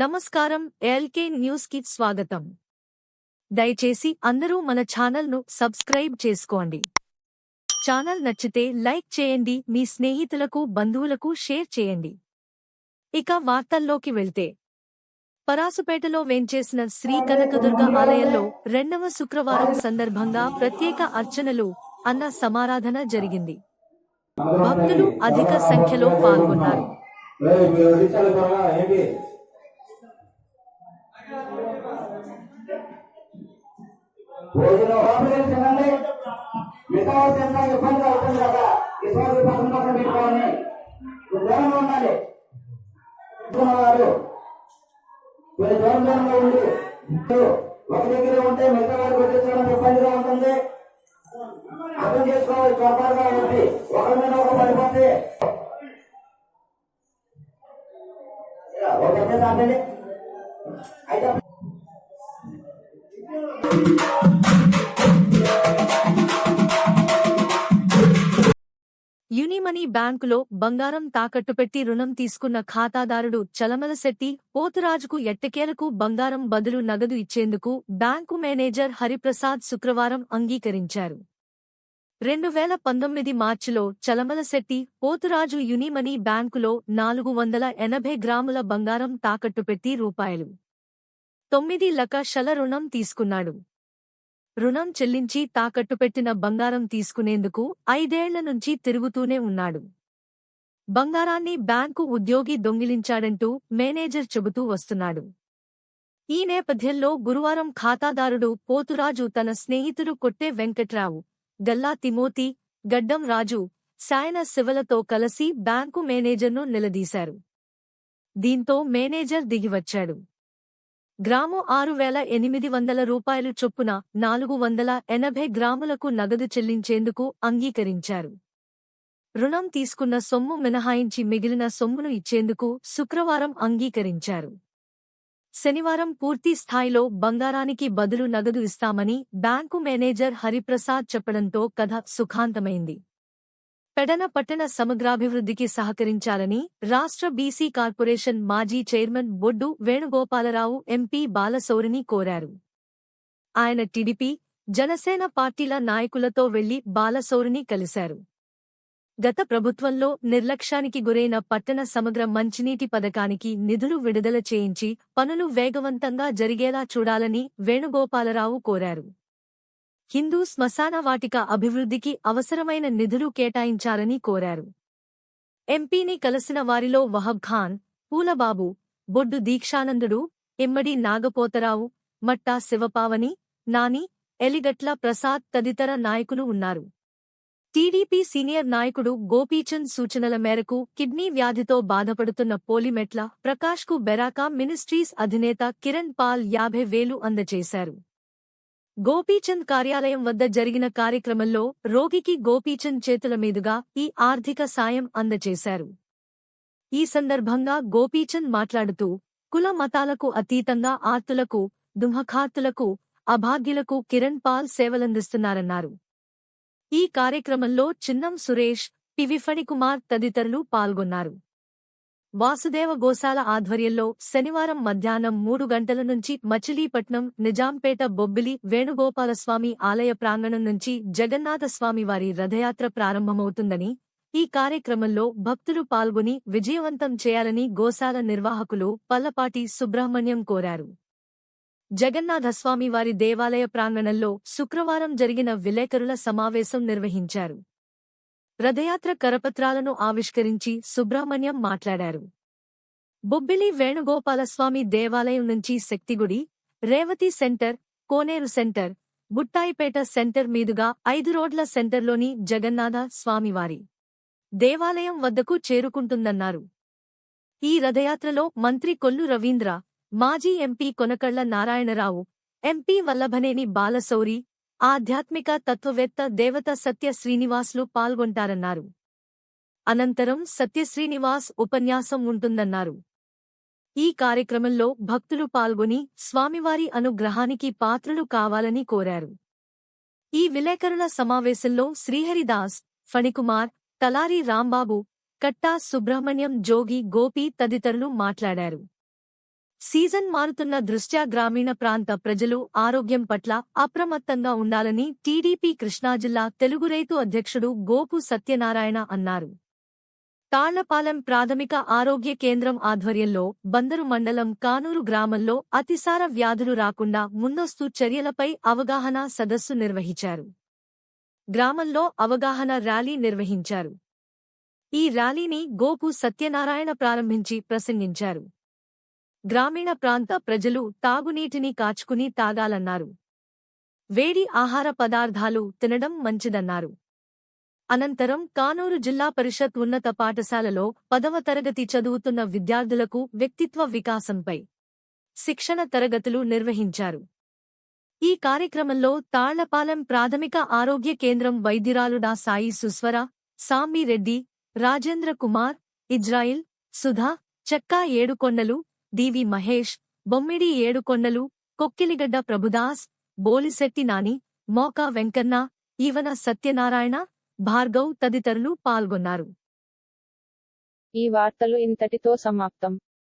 నమస్కారం ఎల్కే న్యూస్కి స్వాగతం. దయచేసి అందరూ మన ఛానల్ను సబ్స్క్రైబ్ చేసుకోండి. ఛానల్ నచ్చితే లైక్ చేయండి మీ స్నేహితులకు బంధువులకు షేర్ చేయండి. ఇక వార్తల్లోకి వెళ్తే. పరాసుపేటలో వేంచేసిన శ్రీ కనకదుర్గ ఆలయంలో రెండవ శుక్రవారం సందర్భంగా ప్రత్యేక అర్చనలు అన్న సమారాధన జరిగింది. భక్తులు అధిక సంఖ్యలో పాల్గొన్నారు. భోజనం లోపలికి తినండి. మిగతా ఎంత ఇబ్బంది అవుతుంది కదా ఇటువంటి పక్కన పక్కన పెట్టుకోవాలి దూరంగా ఉండాలి వారు కొన్ని దూరం దూరంగా ఉండి ఒక దగ్గరే ఉంటే మిగతా వారికి వడ్డించడం ఇబ్బందిగా ఉంటుంది. అర్థం చేసుకోవాలి పొరపాటుగా కాబట్టి ఒకరి మీద ఒక పడిపోతే. ఒక పెద్ద అయితే బ్యాంకులో బంగారం తాకట్టు పెట్టి రుణం తీసుకున్న ఖాతాదారుడు చలమలశెట్టి పోతురాజుకు ఎట్టకేలకు బంగారం బదులు నగదు ఇచ్చేందుకు బ్యాంకు మేనేజర్ హరిప్రసాద్ శుక్రవారం అంగీకరించారు. రెండు వేల పంతొమ్మిది మార్చిలో చలమలశెట్టి పోతురాజు యునిమనీ బ్యాంకులో నాలుగు వందల ఎనభై గ్రాముల బంగారం తాకట్టు పెట్టి రూపాయలు తొమ్మిది లక్షల రుణం తీసుకున్నాడు. రుణం చెల్లించి తాకట్టు పెట్టిన బంగారం తీసుకునేందుకు ఐదేళ్ళ నుంచి తిరుగుతూనే ఉన్నాడు. బంగారాన్ని బ్యాంకు ఉద్యోగి దొంగిలించాడంటూ మేనేజర్ చెబుతూ వస్తున్నాడు. ఈ నేపథ్యంలో గురువారం ఖాతాదారుడు పోతురాజు తన స్నేహితుడు కొట్టే వెంకట్రావు గల్లా తిమోతి గడ్డం రాజు సాయన శివలతో కలిసి బ్యాంకు మేనేజర్ను నిలదీశారు. దీంతో మేనేజర్ దిగివచ్చాడు. గ్రాము ఆరు వేల ఎనిమిది వందల రూపాయలు చొప్పున నాలుగు వందల ఎనభై గ్రాములకు నగదు చెల్లించేందుకు అంగీకరించారు. రుణం తీసుకున్న సొమ్ము మినహాయించి మిగిలిన సొమ్మును ఇచ్చేందుకు శుక్రవారం అంగీకరించారు. శనివారం పూర్తి స్థాయిలో బంగారానికి బదులు నగదు ఇస్తామని బ్యాంకు మేనేజర్ హరిప్రసాద్ చెప్పడంతో కథ సుఖాంతమైంది. పెడన పట్టణ సమగ్రాభివృద్ధికి సహకరించాలని రాష్ట్ర బీసీ కార్పొరేషన్ మాజీ చైర్మన్ బొడ్డు వేణుగోపాలరావు ఎంపీ బాలసౌరిని కోరారు. ఆయన టీడీపీ జనసేన పార్టీల నాయకులతో వెళ్ళి బాలసౌరిని కలిశారు. గత ప్రభుత్వంలో నిర్లక్ష్యానికి గురైన పట్టణ సమగ్ర మంచినీటి పథకానికి నిధులు విడుదల చేయించి పనులు వేగవంతంగా జరిగేలా చూడాలని వేణుగోపాలరావు కోరారు. హిందూ శ్మశాన వాటిక అభివృద్ధికి అవసరమైన నిధులు కేటాయించాలని కోరారు. ఎంపీని కలిసిన వారిలో వహబ్ ఖాన్ పూలబాబు బొడ్డు దీక్షానందుడు ఇమ్మడి నాగపోతరావు మట్టా శివపావని నాని ఎలిగట్ల ప్రసాద్ తదితర నాయకులు ఉన్నారు. టీడీపీ సీనియర్ నాయకుడు గోపీచంద్ సూచనల మేరకు కిడ్నీ వ్యాధితో బాధపడుతున్న పోలిమెట్ల ప్రకాష్కు బెరాకా మినిస్ట్రీస్ అధినేత కిరణ్ పాల్ యాభై వేలు అందజేశారు. గోపీచంద్ కార్యాలయం వద్ద జరిగిన కార్యక్రమంలో రోగికి గోపీచంద్ చేతుల మీదుగా ఈ ఆర్థిక సాయం అందజేశారు. ఈ సందర్భంగా గోపీచంద్ మాట్లాడుతూ కుల మతాలకు అతీతంగా ఆర్తులకు దుంహఖార్తులకు అభాగ్యులకు కిరణ్ పాల్ సేవలందిస్తున్నారన్నారు. ఈ కార్యక్రమంలో చిన్నం సురేష్ పివి ఫణికుమార్ తదితరులు పాల్గొన్నారు. వాసుదేవ గోశాల ఆధ్వర్యంలో శనివారం మధ్యాహ్నం మూడు గంటల నుంచి మచిలీపట్నం నిజాంపేట బొబ్బిలి వేణుగోపాలస్వామి ఆలయ ప్రాంగణం నుంచి జగన్నాథస్వామి వారి రథయాత్ర ప్రారంభమవుతుందని ఈ కార్యక్రమంలో భక్తులు పాల్గొని విజయవంతం చేయాలని గోశాల నిర్వాహకులు పల్లపాటి సుబ్రహ్మణ్యం కోరారు. జగన్నాథస్వామి వారి దేవాలయ ప్రాంగణంలో శుక్రవారం జరిగిన విలేకరుల సమావేశం నిర్వహించారు. రథయాత్ర కరపత్రాలను ఆవిష్కరించి సుబ్రహ్మణ్యం మాట్లాడారు. బొబ్బిలి వేణుగోపాలస్వామి దేవాలయం నుంచి Shaktigudi Revathi centre Koneru centre Buttayipeta centre మీదుగా ఐదు రోడ్ల సెంటర్లోని జగన్నాథ స్వామివారి దేవాలయం వద్దకు చేరుకుంటుందన్నారు. ఈ రథయాత్రలో మంత్రి కొల్లు రవీంద్ర మాజీ ఎంపీ కొనకళ్ళ నారాయణరావు ఎంపీ వల్లభనేని బాలశౌరి ఆధ్యాత్మిక తత్వవేత్త దేవత సత్య శ్రీనివాసులు పాల్గొంటారన్నారు. అనంతరం సత్యశ్రీనివాస్ ఉపన్యాసం ఉంటుందన్నారు. ఈ కార్యక్రమంలో భక్తులు పాల్గొని స్వామివారి అనుగ్రహానికి పాత్రులు కావాలని కోరారు. ఈ విలేకరుల సమావేశంలో శ్రీహరిదాస్ ఫణికుమార్ తలారి రాంబాబు కట్టా సుబ్రహ్మణ్యం జోగి గోపి తదితరులు మాట్లాడారు. సీజన్ మారుతున్న దృష్ట్యా గ్రామీణ ప్రాంత ప్రజలు ఆరోగ్యం పట్ల అప్రమత్తంగా ఉండాలని టీడీపీ కృష్ణా జిల్లా తెలుగు రైతు అధ్యక్షుడు గోపు సత్యనారాయణ అన్నారు. తాళ్ళపాలెం ప్రాథమిక ఆరోగ్య కేంద్రం ఆధ్వర్యంలో బందరు మండలం కానూరు గ్రామంలో అతిసార వ్యాధులు రాకుండా ముందస్తు చర్యలపై అవగాహన సదస్సు నిర్వహించారు. గ్రామంలో అవగాహన ర్యాలీ నిర్వహించారు. ఈ ర్యాలీని గోపు సత్యనారాయణ ప్రారంభించి ప్రసంగించారు. గ్రామీణ ప్రాంత ప్రజలు తాగునీటిని కాచుకుని తాగాలన్నారు. వేడి ఆహార పదార్థాలు తినడం మంచిదన్నారు. అనంతరం కానూరు జిల్లా పరిషత్ ఉన్నత పాఠశాలలో పదవ తరగతి చదువుతున్న విద్యార్థులకు వ్యక్తిత్వ వికాసంపై శిక్షణ తరగతులు నిర్వహించారు. ఈ కార్యక్రమంలో తాళ్ళపాలెం ప్రాథమిక ఆరోగ్య కేంద్రం వైద్యురాలుడా సాయి సుస్వర సామిరెడ్డి రాజేంద్ర కుమార్ ఇజ్రాయిల్ సుధా చెక్కా ఏడుకొండలు డివి మహేష్ బొమ్మిడి ఏడుకొండలు కొక్కిలిగడ్డ ప్రభుదాస్ బోలిశెట్టి నాని మోకా వెంకన్న ఈవన సత్యనారాయణ భార్గవ్ తదితరులు పాల్గొన్నారు. ఈ వార్తలు ఇంతటితో సమాప్తం.